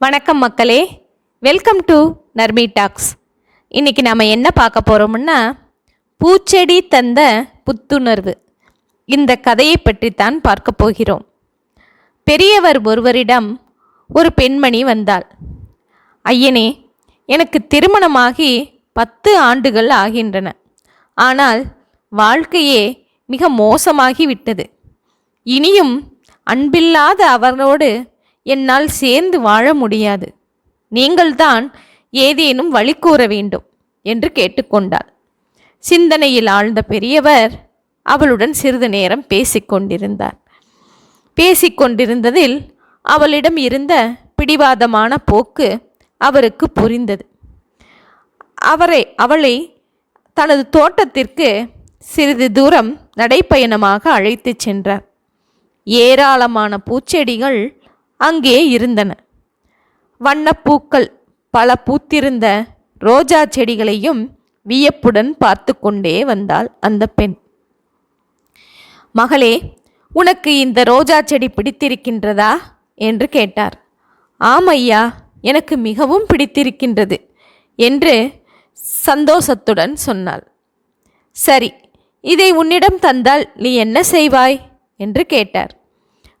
வணக்கம் மக்களே. Welcome to Narmi tax இன்றைக்கி நாம் என்ன பார்க்க போகிறோம்னா பூச்செடி தந்த புத்துணர்வு. இந்த கதையை பற்றித்தான் பார்க்க போகிறோம். பெரியவர் ஒருவரிடம் ஒரு பெண்மணி வந்தாள். ஐயனே எனக்கு திருமணமாகி பத்து ஆண்டுகள் ஆகின்றன. ஆனால் வாழ்க்கையே மிக மோசமாகி விட்டது இனியும் அன்பில்லாத அவரோடு என்னால் சேர்ந்து வாழ முடியாது. நீங்கள்தான் ஏதேனும் வழி கூற வேண்டும் என்று கேட்டுக்கொண்டாள். சிந்தனையில் ஆழ்ந்த பெரியவர் அவளுடன் சிறிது நேரம் பேசிக்கொண்டிருந்தார். பேசிக்கொண்டிருந்ததில் அவளிடம் இருந்த பிடிவாதமான போக்கு அவருக்கு புரிந்தது. அவரை அவளை தனது தோட்டத்திற்கு சிறிது தூரம் நடைப்பயணமாக அழைத்துச் சென்றார். ஏராளமான பூச்செடிகள் அங்கே இருந்தன. வண்ணப்பூக்கள் பல பூத்திருந்த ரோஜா செடிகளையும் வியப்புடன் பார்த்து கொண்டே வந்தாள் அந்த பெண். மகளே உனக்கு இந்த ரோஜா செடி பிடித்திருக்கின்றதா? என்று கேட்டார். ஆம் ஐயா எனக்கு மிகவும் பிடித்திருக்கின்றது என்று சந்தோஷத்துடன் சொன்னாள். சரி இதை உன்னிடம் தந்தால் நீ என்ன செய்வாய்? என்று கேட்டார்.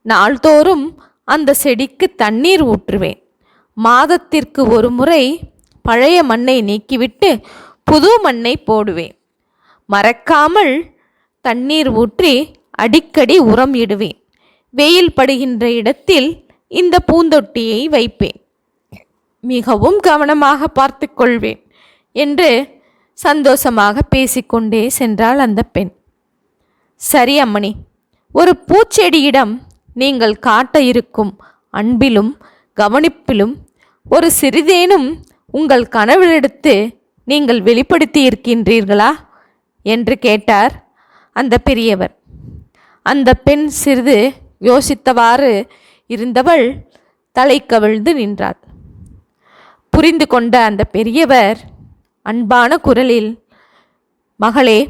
நாள்தோறும் அந்த செடிக்கு தண்ணீர் ஊற்றுவேன். மாதத்திற்கு ஒரு முறை பழைய மண்ணை நீக்கிவிட்டு புது மண்ணை போடுவேன். மறக்காமல் தண்ணீர் ஊற்றி அடிக்கடி உரம் இடுவேன். வெயில் படுகின்ற இடத்தில் இந்த பூந்தொட்டியை வைப்பேன். மிகவும் கவனமாக பார்த்து கொள்வேன் என்று சந்தோஷமாக பேசிக்கொண்டே சென்றாள் அந்த பெண். சரி அம்மணி ஒரு பூச்செடியிடம் நீங்கள் காட்ட இருக்கும் அன்பிலும் கவனிப்பிலும் ஒரு சிறிதேனும் உங்கள் கனவிலெடுத்து நீங்கள் வெளிப்படுத்தி இருக்கின்றீர்களா என்று கேட்டார் அந்த பெரியவர். அந்த பெண் சிறிது யோசித்தவாறு இருந்தவள் தலை கவிழ்ந்து நின்றாள். புரிந்து கொண்ட அந்த பெரியவர் அன்பான குரலில் மகளே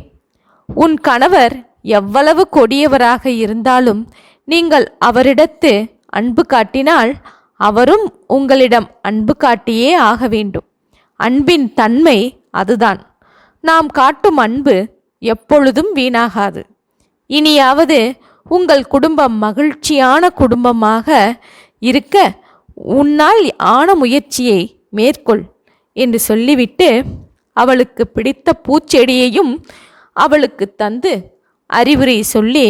உன் கணவர் எவ்வளவு கொடியவராக இருந்தாலும் நீங்கள் அவரிடத்து அன்பு காட்டினால் அவரும் உங்களிடம் அன்பு காட்டியே ஆக வேண்டும். அன்பின் தன்மை அதுதான். நாம் காட்டும் அன்பு எப்பொழுதும் வீணாகாது. இனியாவது உங்கள் குடும்பம் மகிழ்ச்சியான குடும்பமாக இருக்க உன்னால் ஆன முயற்சியை மேற்கொள் என்று சொல்லிவிட்டு அவளுக்கு பிடித்த பூச்செடியையும் அவளுக்கு தந்து அறிவுரை சொல்லி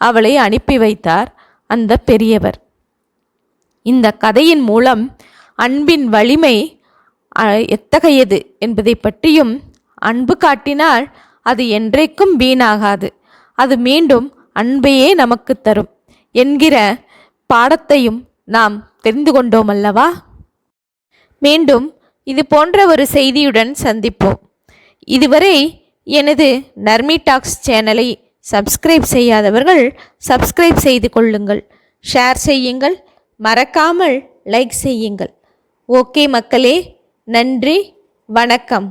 அவளை அனுப்பி வைத்தார் அந்த பெரியவர். இந்த கதையின் மூலம் அன்பின் வலிமை எத்தகையது என்பதை பற்றியும் அன்பு காட்டினால் அது என்றைக்கும் வீணாகாது. அது மீண்டும் அன்பையே நமக்கு தரும் என்கிற பாடத்தையும் நாம் தெரிந்து கொண்டோம் அல்லவா? மீண்டும் இது போன்ற ஒரு செய்தியுடன் சந்திப்போம். இதுவரை எனது நர்மி டாக்ஸ் சேனலை சப்ஸ்கிரைப் செய்யாதவர்கள் சப்ஸ்கிரைப் செய்து கொள்ளுங்கள். ஷேர் செய்யுங்கள். மறக்காமல் லைக் செய்யுங்கள். ஓகே மக்களே நன்றி வணக்கம்.